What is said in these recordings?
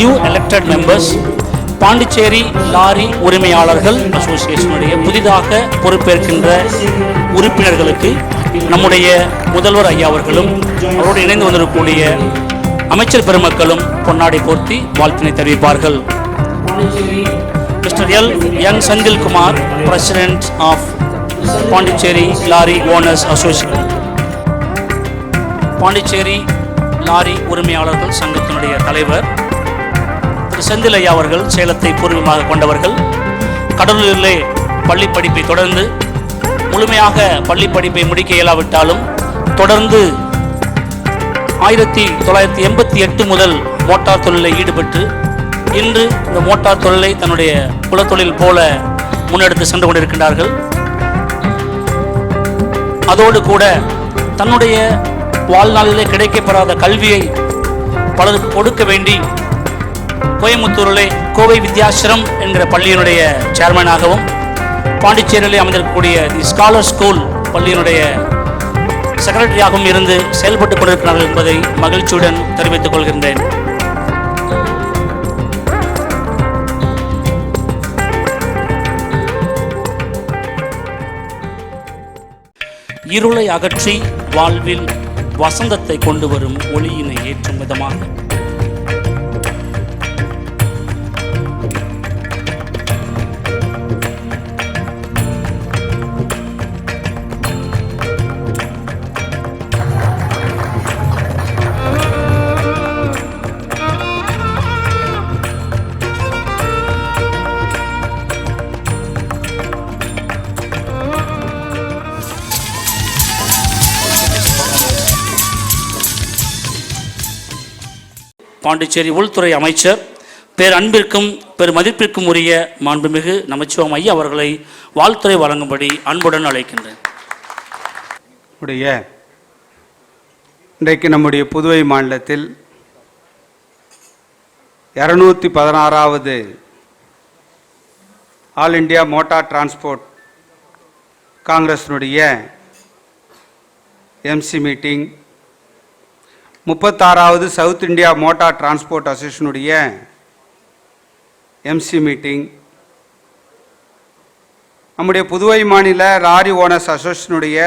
New elected members Pondicherry lorry உரிமையாளர்கள் அசோசியேஷனுடைய புதிதாக பொறுப்பேற்கின்ற உறுப்பினர்களுக்கு நம்முடைய முதல்வர் ஐயா அவர்களும் அவரோடு இணைந்து வந்திருக்கக்கூடிய அமைச்சர் பெருமக்களும் பொன்னாடை போர்த்தி வாழ்த்தினை தெரிவிப்பார்கள். Mister L. N. Senthilkumar president of Pondicherry lorry owners association Pondicherry lorry உரிமையாளர்கள் சங்கத்தினுடைய தலைவர் செந்திலையா செந்தில் ஐயா அவர்கள் சேலத்தை பூர்வமாக கொண்டவர்கள். கடலூரிலே பள்ளி படிப்பை தொடர்ந்து முழுமையாக பள்ளி படிப்பை முடிக்க இயலாவிட்டாலும் தொடர்ந்து ஆயிரத்தி தொள்ளாயிரத்தி எண்பத்தி எட்டு முதல் மோட்டார் தொழிலில் ஈடுபட்டு இன்று இந்த மோட்டார் தொழிலை தன்னுடைய குலத்தொழில் போல முன்னெடுத்து சென்று கொண்டிருக்கின்றார்கள். அதோடு கூட தன்னுடைய வாழ்நாளிலே கிடைக்கப்பெறாத கல்வியை பலருக்கு கொடுக்க வேண்டி கோயம்புத்தூரில் கோவை வித்யாசிரம் என்கிற பள்ளியினுடைய சேர்மனாகவும் பாண்டிச்சேரியில் அமைந்திருக்கக்கூடிய தி ஸ்காலர் ஸ்கூல் பள்ளியினுடைய செக்ரட்டரியாகவும் இருந்து செயல்பட்டுக் கொண்டிருக்கிறார்கள் என்பதை மகிழ்ச்சியுடன் தெரிவித்துக் கொள்கின்றேன். இருளை அகற்றி வாழ்வில் வசந்தத்தை கொண்டு வரும் ஒளியினை ஏற்றும் விதமாக பாண்டிச்சேரி உள்துறை அமைச்சர் பேர் அன்பிற்கும் பெரு மதிப்பிற்கும் உரிய மாண்புமிகு நமச்சிவம் ஐயா அவர்களை வாழ்த்துறை வழங்கும்படி அன்புடன் அழைக்கின்றேன். உடைய இன்றைக்கு நம்முடைய புதுவை மாநிலத்தில் இரநூத்தி பதினாறாவது ஆல் இந்தியா மோட்டார் டிரான்ஸ்போர்ட் காங்கிரஸினுடைய எம்சி மீட்டிங் முப்பத்தாறாவது சவுத் இந்தியா மோட்டார் டிரான்ஸ்போர்ட் அசோசியேஷனுடைய எம்சி மீட்டிங். நம்முடைய புதுவை மாநில லாரி ஓனர்ஸ் அசோசியேஷனுடைய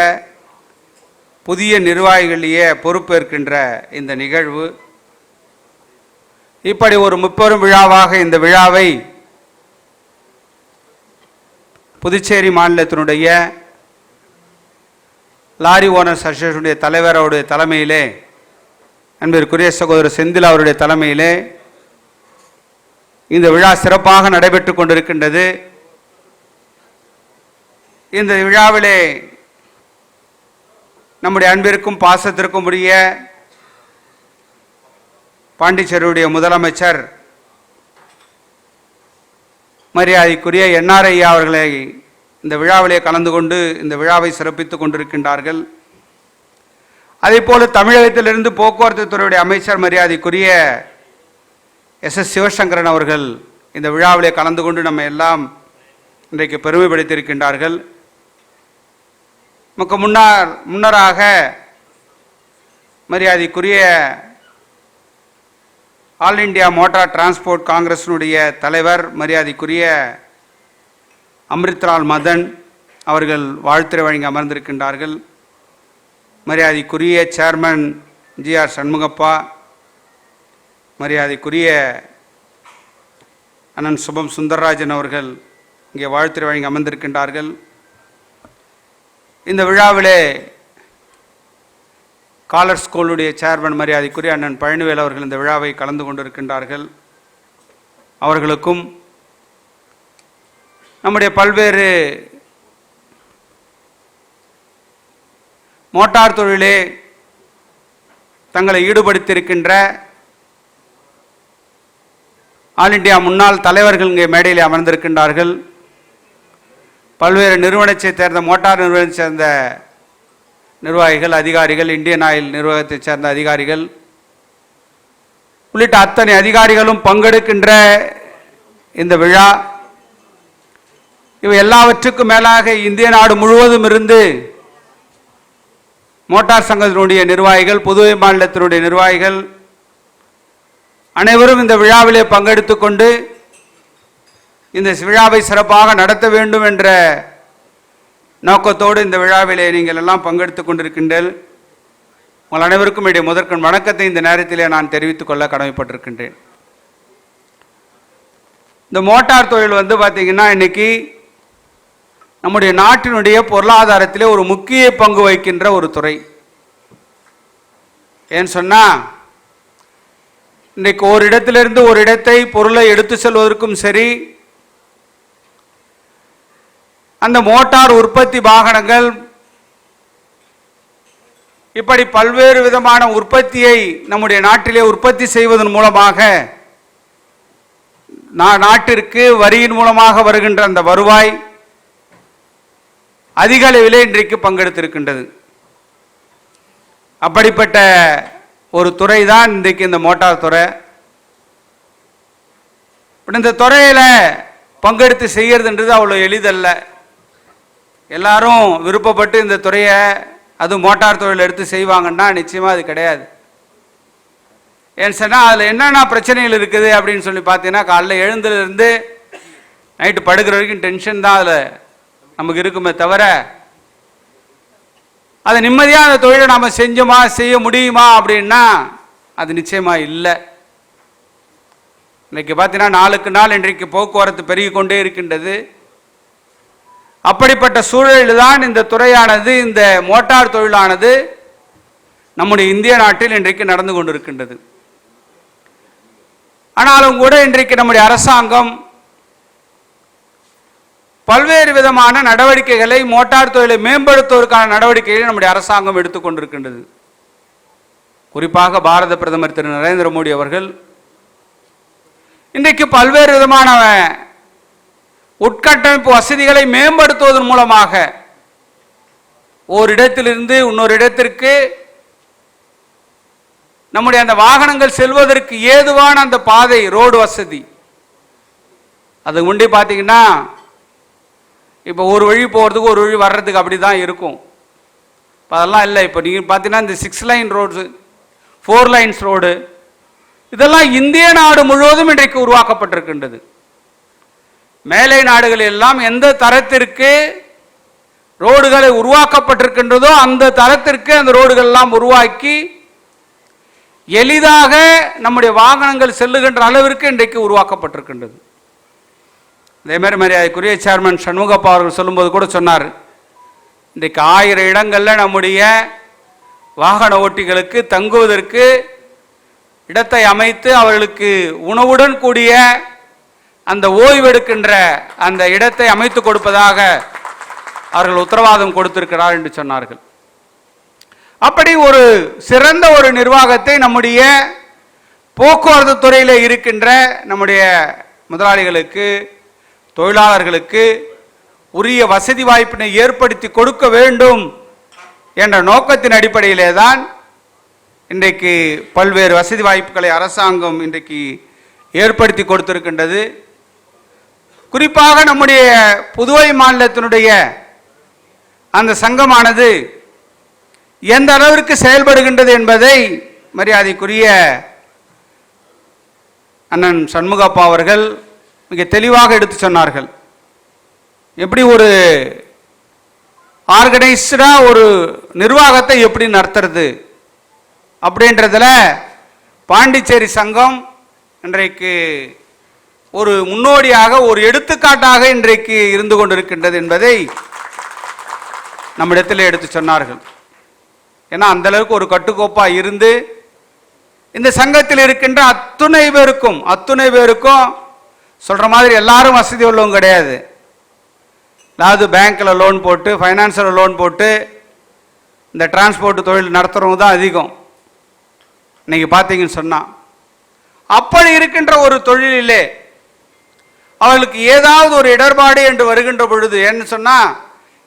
புதிய நிர்வாகிகளிலேயே பொறுப்பேற்கின்ற இந்த நிகழ்வு. இப்படி ஒரு முப்பெரும் விழாவாக இந்த விழாவை புதுச்சேரி மாநிலத்தினுடைய லாரி ஓனர்ஸ் அசோசியேஷனுடைய தலைவரோடைய தலைமையிலே அன்பிற்குரிய சகோதரர் செந்தில் அவருடைய தலைமையிலே இந்த விழா சிறப்பாக நடைபெற்று கொண்டிருக்கின்றது. இந்த விழாவிலே நம்முடைய அன்பிற்கும் பாசத்திற்கும் உரிய பாண்டிச்சேரியுடைய முதலமைச்சர் மரியாதைக்குரிய என்ஆர்ஐ அவர்களை இந்த விழாவிலே கலந்து கொண்டு இந்த விழாவை சிறப்பித்துக் கொண்டிருக்கின்றார்கள். அதேபோல தமிழகத்திலிருந்து போக்குவரத்து துறையுடைய அமைச்சர் மரியாதைக்குரிய எஸ் எஸ் சிவசங்கரன் அவர்கள் இந்த விழாவிலே கலந்து கொண்டு நம்ம எல்லாம் இன்றைக்கு பெருமைப்படுத்தியிருக்கின்றார்கள். நமக்கு முன்னார் முன்னராக மரியாதைக்குரிய ஆல் இந்தியா மோட்டார் டிரான்ஸ்போர்ட் காங்கிரஸினுடைய தலைவர் மரியாதைக்குரிய அம்ரித்லால் மதன் அவர்கள் வாழ்த்துறை வழங்கி அமர்ந்திருக்கின்றார்கள். மரியாதைக்குரிய சேர்மன் ஜிஆர் சண்முகப்பா மரியாதைக்குரிய அண்ணன் சுபம் சுந்தரராஜன் அவர்கள் இங்கே வாழ்த்துறை வழங்கி அமர்ந்திருக்கின்றார்கள். இந்த விழாவிலே காலர் ஸ்கூலுடைய சேர்மன் மரியாதைக்குரிய அண்ணன் பழனிவேல் அவர்கள் இந்த விழாவை கலந்து கொண்டிருக்கின்றார்கள். அவர்களுக்கும் நம்முடைய பல்வேறு மோட்டார் தொழிலே தங்களை ஈடுபடுத்தியிருக்கின்ற ஆல் இண்டியா முன்னாள் தலைவர்கள் இங்கே மேடையில் அமர்ந்திருக்கின்றார்கள். பல்வேறு நிறுவனத்தைச் சேர்ந்த மோட்டார் நிறுவனத்தைச் சேர்ந்த நிர்வாகிகள் அதிகாரிகள் இந்தியன் ஆயில் நிர்வாகத்தைச் சேர்ந்த அதிகாரிகள் உள்ளிட்ட அத்தனை அதிகாரிகளும் பங்கெடுக்கின்ற இந்த விழா. இவை எல்லாவற்றுக்கும் மேலாக இந்திய நாடு முழுவதும் இருந்து மோட்டார் சங்கத்தினுடைய நிர்வாகிகள் புதுவை மாநிலத்தினுடைய நிர்வாகிகள் அனைவரும் இந்த விழாவிலே பங்கெடுத்து கொண்டு இந்த விழாவை சிறப்பாக நடத்த வேண்டும் என்ற நோக்கத்தோடு இந்த விழாவிலே நீங்கள் எல்லாம் பங்கெடுத்து கொண்டிருக்கின்றீர்கள். உங்கள் அனைவருக்கும் என்னுடைய முதற்கண் வணக்கத்தை இந்த நேரத்திலே நான் தெரிவித்துக் கொள்ள கடமைப்பட்டிருக்கின்றேன். இந்த மோட்டார் தொழில் வந்து பார்த்தீங்கன்னா இன்னைக்கு நம்முடைய நாட்டினுடைய பொருளாதாரத்திலே ஒரு முக்கிய பங்கு வகிக்கின்ற ஒரு துறை. ஏன்னு சொன்னால் இன்றைக்கு ஒரு இடத்திலிருந்து ஒரு இடத்தை பொருளை எடுத்து செல்வதற்கும் சரி அந்த மோட்டார் உற்பத்தி வாகனங்கள் இப்படி பல்வேறு விதமான உற்பத்தியை நம்முடைய நாட்டிலே உற்பத்தி செய்வதன் மூலமாக நாட்டிற்கு வரியின் மூலமாக வருகின்ற அந்த வருவாய் அதிக அளவிலே இன்றைக்கு பங்கெடுத்திருக்கின்றது. அப்படிப்பட்ட ஒரு துறை தான் இன்றைக்கு இந்த மோட்டார் துறை. இந்த துறையில் பங்கெடுத்து செய்யறதுன்றது அவ்வளோ எளிதல்ல. எல்லாரும் விருப்பப்பட்டு இந்த துறையை அது மோட்டார் தொழில் எடுத்து செய்வாங்கன்னா நிச்சயமாக அது கிடையாது. ஏன்னு சொன்னால் அதில் என்னென்ன பிரச்சனைகள் இருக்குது அப்படின்னு சொல்லி பார்த்தீங்கன்னா காலைல எழுந்ததுலேருந்து நைட்டு படுக்கிற வரைக்கும் டென்ஷன் தான் அதில் நமக்கு இருக்குமே தவிர அதை நிம்மதியாக அந்த தொழிலை நாம் செஞ்சோமா செய்ய முடியுமா அப்படின்னா அது நிச்சயமாக இல்லை. இன்னைக்கு பார்த்தீங்கன்னா நாளுக்கு நாள் இன்றைக்கு போக்குவரத்து பெருகி கொண்டே இருக்கின்றது. அப்படிப்பட்ட சூழலில் தான் இந்த துறையானது இந்த மோட்டார் தொழிலானது நம்முடைய இந்திய நாட்டில் இன்றைக்கு நடந்து கொண்டிருக்கின்றது. ஆனாலும் கூட இன்றைக்கு நம்முடைய அரசாங்கம் பல்வேறு விதமான நடவடிக்கைகளை மோட்டார் தொழிலை மேம்படுத்துவதற்கான நடவடிக்கைகளை நம்முடைய அரசாங்கம் எடுத்துக்கொண்டிருக்கின்றது குறிப்பாக பாரத பிரதமர் திரு நரேந்திர மோடி அவர்கள் இன்றைக்கு பல்வேறு விதமான உட்கட்டமைப்பு வசதிகளை மேம்படுத்துவதன் மூலமாக ஓரிடத்திலிருந்து இன்னொரு இடத்திற்கு நம்முடைய அந்த வாகனங்கள் செல்வதற்கு ஏதுவான அந்த பாதை ரோடு வசதி. அது உண்டி பார்த்தீங்கன்னா இப்போ ஒரு வழி போகிறதுக்கு ஒரு வழி வர்றதுக்கு அப்படி தான் இருக்கும். இப்போ அதெல்லாம் இல்லை. இப்போ நீங்கள் பார்த்தீங்கன்னா இந்த six lane road four lanes road இதெல்லாம் இந்திய நாடு முழுவதும் இன்றைக்கு உருவாக்கப்பட்டிருக்கின்றது. மேலை நாடுகள் எல்லாம் எந்த தரத்திற்கு ரோடுகளை உருவாக்கப்பட்டிருக்கின்றதோ அந்த தரத்திற்கு அந்த ரோடுகள் எல்லாம் உருவாக்கி எளிதாக நம்முடைய வாகனங்கள் செல்லுகின்ற அளவிற்கு இன்றைக்கு உருவாக்கப்பட்டிருக்கின்றது. அதே மாதிரி மரியாதைக்குரிய சேர்மன் சண்முகப்பா அவர்கள் சொல்லும்போது கூட சொன்னார் இன்றைக்கு ஆயிரம் இடங்களில் நம்முடைய வாகன ஓட்டிகளுக்கு தங்குவதற்கு இடத்தை அமைத்து அவர்களுக்கு உணவுடன் கூடிய அந்த ஓய்வெடுக்கின்ற அந்த இடத்தை அமைத்து கொடுப்பதாக அவர்கள் உத்தரவாதம் கொடுத்திருக்கிறார் என்று சொன்னார்கள். அப்படி ஒரு சிறந்த ஒரு நிர்வாகத்தை நம்முடைய போக்குவரத்து துறையில் இருக்கின்ற நம்முடைய முதலாளிகளுக்கு தொழிலாளர்களுக்கு உரிய வசதி வாய்ப்பினை ஏற்படுத்தி கொடுக்க வேண்டும் என்ற நோக்கத்தின் அடிப்படையிலே தான் இன்றைக்கு பல்வேறு வசதி வாய்ப்புகளை அரசாங்கம் இன்றைக்கு ஏற்படுத்தி கொடுத்திருக்கின்றது. குறிப்பாக நம்முடைய புதுவை மாநிலத்தினுடைய அந்த சங்கமானது எந்த அளவிற்கு செயல்படுகின்றது என்பதை மரியாதைக்குரிய அண்ணன் சண்முகப்பா அவர்கள் மிக தெளிவாக எடுத்து சொன்னார்கள். எப்படி ஒரு ஆர்கனைஸ்டாக ஒரு நிர்வாகத்தை எப்படி நடத்துறது? அப்படின்றதில் பாண்டிச்சேரி சங்கம் இன்றைக்கு ஒரு முன்னோடியாக ஒரு எடுத்துக்காட்டாக இன்றைக்கு இருந்து கொண்டிருக்கின்றது என்பதை நம்மிடத்தில் எடுத்து சொன்னார்கள். ஏன்னா அந்த அளவுக்கு ஒரு கட்டுக்கோப்பாக இருந்து இந்த சங்கத்தில் இருக்கின்ற அத்துணை பேருக்கும் அத்துணை பேருக்கும் சொல்கிற மாதிரி எல்லாரும் வசதி உள்ளவங்க கிடையாது. அதாவது பேங்க்கில் லோன் போட்டு ஃபைனான்ஸில் லோன் போட்டு இந்த டிரான்ஸ்போர்ட் தொழில் நடத்துகிறவங்க தான் அதிகம். நீங்கள் பார்த்தீங்கன்னு சொன்னால் அப்படி இருக்கின்ற ஒரு தொழிலிலே அவர்களுக்கு ஏதாவது ஒரு இடர்பாடு என்று வருகின்ற பொழுது ஏன்னு சொன்னால்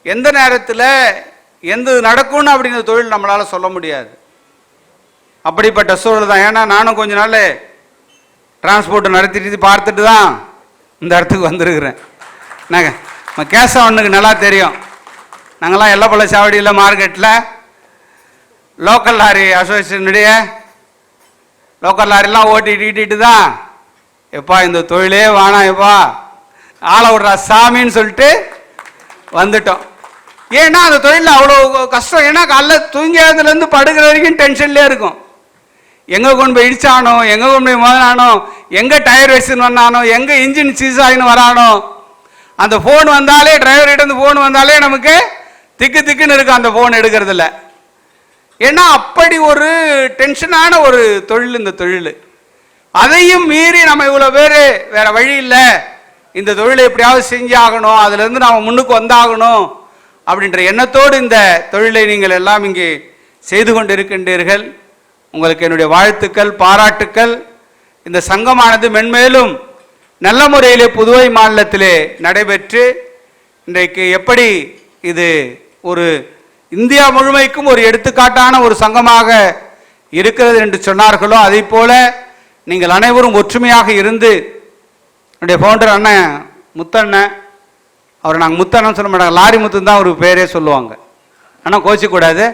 எந்த நேரத்தில் எந்த நடக்கும்னு அப்படிங்கிற தொழில் நம்மளால் சொல்ல முடியாது. அப்படிப்பட்ட சூழல் தான் ஏன்னா நானும் கொஞ்ச நாள் டிரான்ஸ்போர்ட் நடத்திட்டு பார்த்துட்டு தான் இந்த இடத்துக்கு வந்திருக்கிறேன். நாங்கள் நம்ம கேசவனுக்கு நல்லா தெரியும். நாங்களாம் எல்லப்பள்ள சாவடியில் மார்க்கெட்டில் லோக்கல் லாரி அசோசியேஷனுடைய லோக்கல் லாரிலாம் ஓட்டிட்டு தான் எப்பா இந்த தொழிலே வேணாம் எப்பா ஆளை விடுறா சாமின்னு சொல்லிட்டு வந்துட்டோம். ஏன்னா அந்த தொழிலில் அவ்வளோ கஷ்டம். ஏன்னா காலைல தூங்கியதுலேருந்து படுக்கிற வரைக்கும் டென்ஷன்லேயே இருக்கும். எங்கே கொண்டு போய் இடிச்சானோ எங்கே கொண்டு போய் மோதினானோ எங்கே டயர் வச்சுன்னு வந்தானோ எங்கே இன்ஜின் சீஸ் ஆகின்னு வரானோ அந்த ஃபோன் வந்தாலே டிரைவர்கிட்ட இருந்து ஃபோன் வந்தாலே நமக்கு திக்கு திக்குன்னு இருக்கும் அந்த ஃபோன் எடுக்கிறதுல. ஏன்னா அப்படி ஒரு டென்ஷனான ஒரு தொழில் இந்த தொழில். அதையும் மீறி நம்ம இவ்வளோ பேர் வேற வழி இல்லை. இந்த தொழிலை எப்படியாவது செஞ்சாகணும் அதுலேருந்து நாம் முன்னுக்கு வந்தாகணும் அப்படின்ற எண்ணத்தோடு இந்த தொழிலை நீங்கள் எல்லாம் இங்கே செய்து கொண்டிருக்கின்றீர்கள். உங்களுக்கு என்னுடைய வாழ்த்துக்கள் பாராட்டுக்கள். இந்த சங்கமானது மென்மேலும் நல்ல முறையிலே புதுவை மாநிலத்திலே நடைபெற்று இன்றைக்கு எப்படி இது ஒரு இந்தியா முழுமைக்கும் ஒரு எடுத்துக்காட்டான ஒரு சங்கமாக இருக்கிறது என்று சொன்னார்களோ அதே போல நீங்கள் அனைவரும் ஒற்றுமையாக இருந்து என்னுடைய ஃபவுண்டர் அண்ணன் முத்தண்ணன் அவர் நாங்கள் முத்தண்ணன் சொல்ல மாட்டாங்க லாரி முத்துன்னு தான் அவர் பேரே சொல்லுவாங்க. ஆனால் கோச்சிக்கூடாது.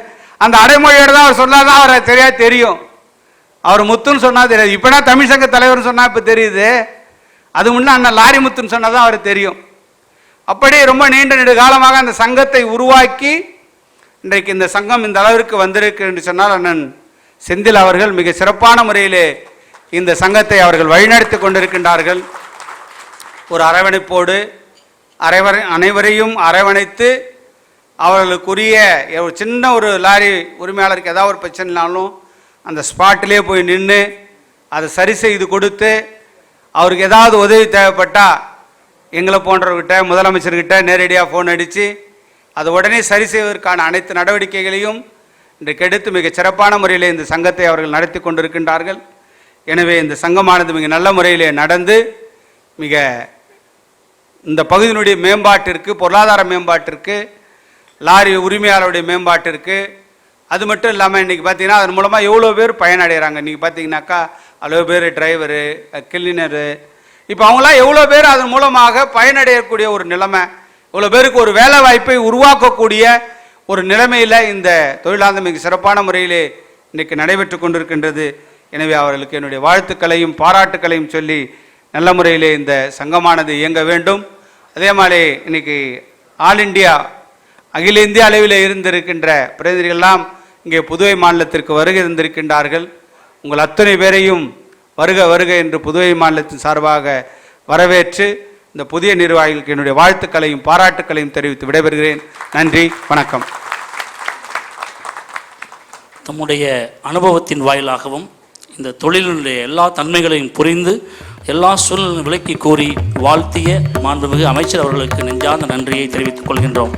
அந்த அடைமொழியோட தான் அவர் சொன்னால் தான் அவரை சரியா தெரியும். அவர் முத்துன்னு சொன்னால் தெரியாது. இப்போனா தமிழ் சங்க தலைவர்னு சொன்னால் இப்போ தெரியுது. அது முன்னே அண்ணன் லாரி முத்துன்னு சொன்னால் தான் அவர் தெரியும். அப்படி ரொம்ப நீண்ட நெடு காலமாக அந்த சங்கத்தை உருவாக்கி இன்றைக்கு இந்த சங்கம் இந்த அளவிற்கு வந்திருக்கு என்று சொன்னால் அண்ணன் செந்தில் அவர்கள் மிக சிறப்பான முறையிலே இந்த சங்கத்தை அவர்கள் வழிநடத்தி கொண்டிருக்கின்றார்கள். ஒரு அரவணைப்போடு அரைவரை அனைவரையும் அரவணைத்து அவர்களுக்குரிய ஒரு சின்ன ஒரு லாரி உரிமையாளருக்கு ஏதாவது ஒரு பிரச்சனைனாலும் அந்த ஸ்பாட்டிலே போய் நின்று அதை சரி செய்து கொடுத்து அவருக்கு ஏதாவது உதவி தேவைப்பட்டால் எங்களை போன்றவர்கிட்ட முதலமைச்சர்கிட்ட நேரடியாக ஃபோன் அடித்து அதை உடனே சரி செய்வதற்கான அனைத்து நடவடிக்கைகளையும் இன்றைக்கு எடுத்து மிக சிறப்பான முறையில் இந்த சங்கத்தை அவர்கள் நடத்தி கொண்டிருக்கின்றார்கள். எனவே இந்த சங்கமானது மிக நல்ல முறையிலே நடந்து மிக இந்த பகுதியினுடைய மேம்பாட்டிற்கு பொருளாதார மேம்பாட்டிற்கு லாரி உரிமையாளருடைய மேம்பாட்டிற்கு அது மட்டும் இல்லாமல் இன்றைக்கி பார்த்தீங்கன்னா அதன் மூலமாக எவ்வளோ பேர் பயனடைகிறாங்க இன்றைக்கி பார்த்தீங்கன்னாக்கா அவ்வளோ பேர் டிரைவரு கிளீனரு இப்போ அவங்களாம் எவ்வளோ பேர் அதன் மூலமாக பயனடையக்கூடிய ஒரு நிலைமை இவ்வளோ பேருக்கு ஒரு வேலை வாய்ப்பை உருவாக்கக்கூடிய ஒரு நிலைமையில் இந்த தொழிலாந்த மிக சிறப்பான முறையிலே இன்றைக்கு நடைபெற்று கொண்டிருக்கின்றது. எனவே அவர்களுக்கு என்னுடைய வாழ்த்துக்களையும் பாராட்டுக்களையும் சொல்லி நல்ல முறையிலே இந்த சங்கமானது இயங்க வேண்டும். அதே மாதிரி இன்றைக்கி ஆல் இந்தியா அகில இந்திய அளவில் இருந்திருக்கின்ற பிரதிநிதிகள்லாம் இங்கே புதுவை மாநிலத்திற்கு வருகை இருந்திருக்கின்றார்கள் உங்கள் அத்தனை பேரையும் வருக வருக என்று புதுவை மாநிலத்தின் சார்பாக வரவேற்று இந்த புதிய நிர்வாகிகளுக்கு என்னுடைய வாழ்த்துக்களையும் பாராட்டுக்களையும் தெரிவித்து விடைபெறுகிறேன். நன்றி வணக்கம். தம்முடைய அனுபவத்தின் வாயிலாகவும் இந்த தொழிலினுடைய எல்லா தன்மைகளையும் புரிந்து எல்லா சூழ்நிலை விலக்கி கூறி வாழ்த்திய மாண்புமிகு அமைச்சர் அவர்களுக்கு நெஞ்சார்ந்த நன்றியை தெரிவித்துக் கொள்கின்றோம்.